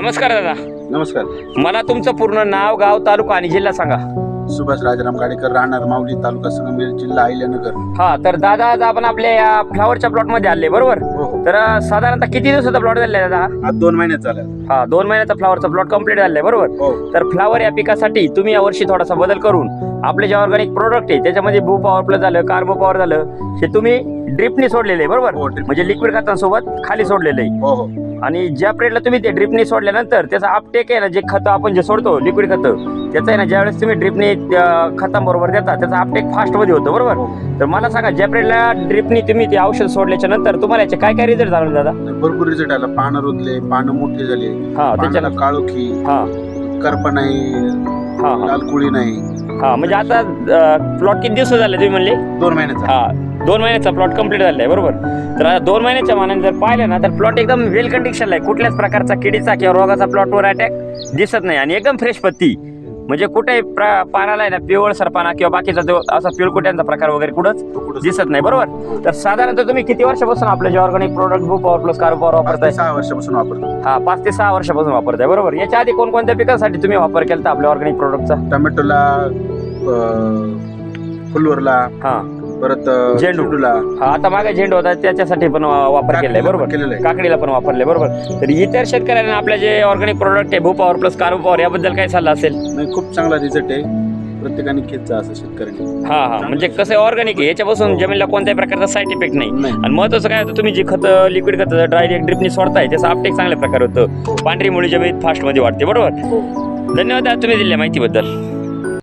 नमस्कार दादा. नमस्कार. मला तुमचं पूर्ण नाव गाव तालुका आणि जिल्हा सांगा. सुभाष राजाराम गाडेकर राहणार माऊली तालुका संगमेर जिल्हा अहिल्यानगर. हा तर दादा आज आपण आपल्या या फ्लावरच्या प्लॉटमध्ये आले बरोबर? हो हो. तर अं, साधारणतः किती दिवसाचा प्लॉट झालेला आहे दादा? आज दोन महिन्यात झाला. हा दोन महिन्याचा फ्लावरचा प्लॉट कंप्लीट झालाय बरोबर? हो. तर फ्लावर या पिकासाठी तुम्ही यावर्षी थोडासा बदल करून आपले जे ऑर्गॅनिक प्रोडक्ट आहे त्याच्यामध्ये भू पॉवर प्लस झालं कार्बो पॉवर झालं हे तुम्ही ड्रिपने सोडलेले बरोबर? हो drip. म्हणजे लिक्विड खतांसोबत खाली सोडलेलं आहे. हो हो. आणि ज्या पिरियडला तुम्ही ते ड्रिपने सोडल्यानंतर त्याचा अपटेक आहे ना जे खतं आपण जे सोडतो लिक्विड खतं त्याचं आहे ना ज्यावेळेस तुम्ही ड्रिपने खतांबरोबर देता त्याचा अपटेक फास्टमध्ये होतं बरोबर? हो. तर मला सांगा ज्या पिरियडला ड्रिपने तुम्ही ते औषध सोडल्याच्या नंतर तुम्हाला याचे काय काय रिझल्ट झाले दादा? तर भरपूर रिझल्ट आला. पानं रुतले पानं मोठे झाले. हा त्याच्या पानाला काळोखी हा. करप नाही हा हा. लाल कुळी नाही. हा म्हणजे आता प्लॉट किती दिवस झाले तुम्ही म्हणले? दोन महिन्याचा. हा दोन महिन्याचा प्लॉट कंप्लीट झालाय बरोबर. तर आता दोन महिन्याच्या मानाने जर पाहिलं ना तर प्लॉट एकदम वेल कंडिशनला आहे. कुठल्याच प्रकारचा किडीचा किंवा रोगाचा प्लॉटवर अटॅक दिसत नाही आणि एकदम फ्रेश पत्ती. म्हणजे कुठे पानाला आहे ना पिवळसर पाना किंवा बाकीचा जो असा पिळकुट्यांचा प्रकार वगैरे कुठंच दिसत नाही बरोबर? तर साधारणतः तुम्ही किती वर्षापासून आपले जे organic product Bhu power plus carbo power वापरताय? सहा वर्षापासून वापरतो. हा पाच ते सहा वर्षापासून वापरताय बरोबर? याच्या आधी कोणकोणत्या पिकांसाठी तुम्ही वापर केला आपल्या ऑर्गॅनिक प्रोडक्टचा टोमॅटोला फुलवरला हा. परत झेंडू. झेंडूला. हा आता मागे झेंडू होता त्याच्यासाठी पण वा- वापर केलाय काकडीला बरोबर? पण केलेलं आहे. काकडीला पण वापरले बरोबर? तर इतर शेतकऱ्यांना आपल्या जे ऑर्गॅनिक प्रोडक्ट आहे भू पॉवर प्लस कार्बो पॉवर याबद्दल काय सल्ला असेल? नाही खूप चांगला रिझल्ट आहे. प्रत्येकाने घेत जा असं शेतकऱ्यांनी. हा हा. म्हणजे कसं ऑर्गॅनिक आहे. याच्यापासून जमिनीला कोणत्याही प्रकारचा साईड इफेक्ट नाही. नाही. आणि महत्वाचं काय होतं तुम्ही जे खत लिक्विड खत ड्राय ड्रिपनी सोडताय त्याचा अपटेक चांगल्या प्रकारे होतं. पांढरी मुळी जमिनीत फास्टमध्ये वाढते बरोबर? धन्यवाद दादा तुम्ही दिल्या माहितीबद्दल.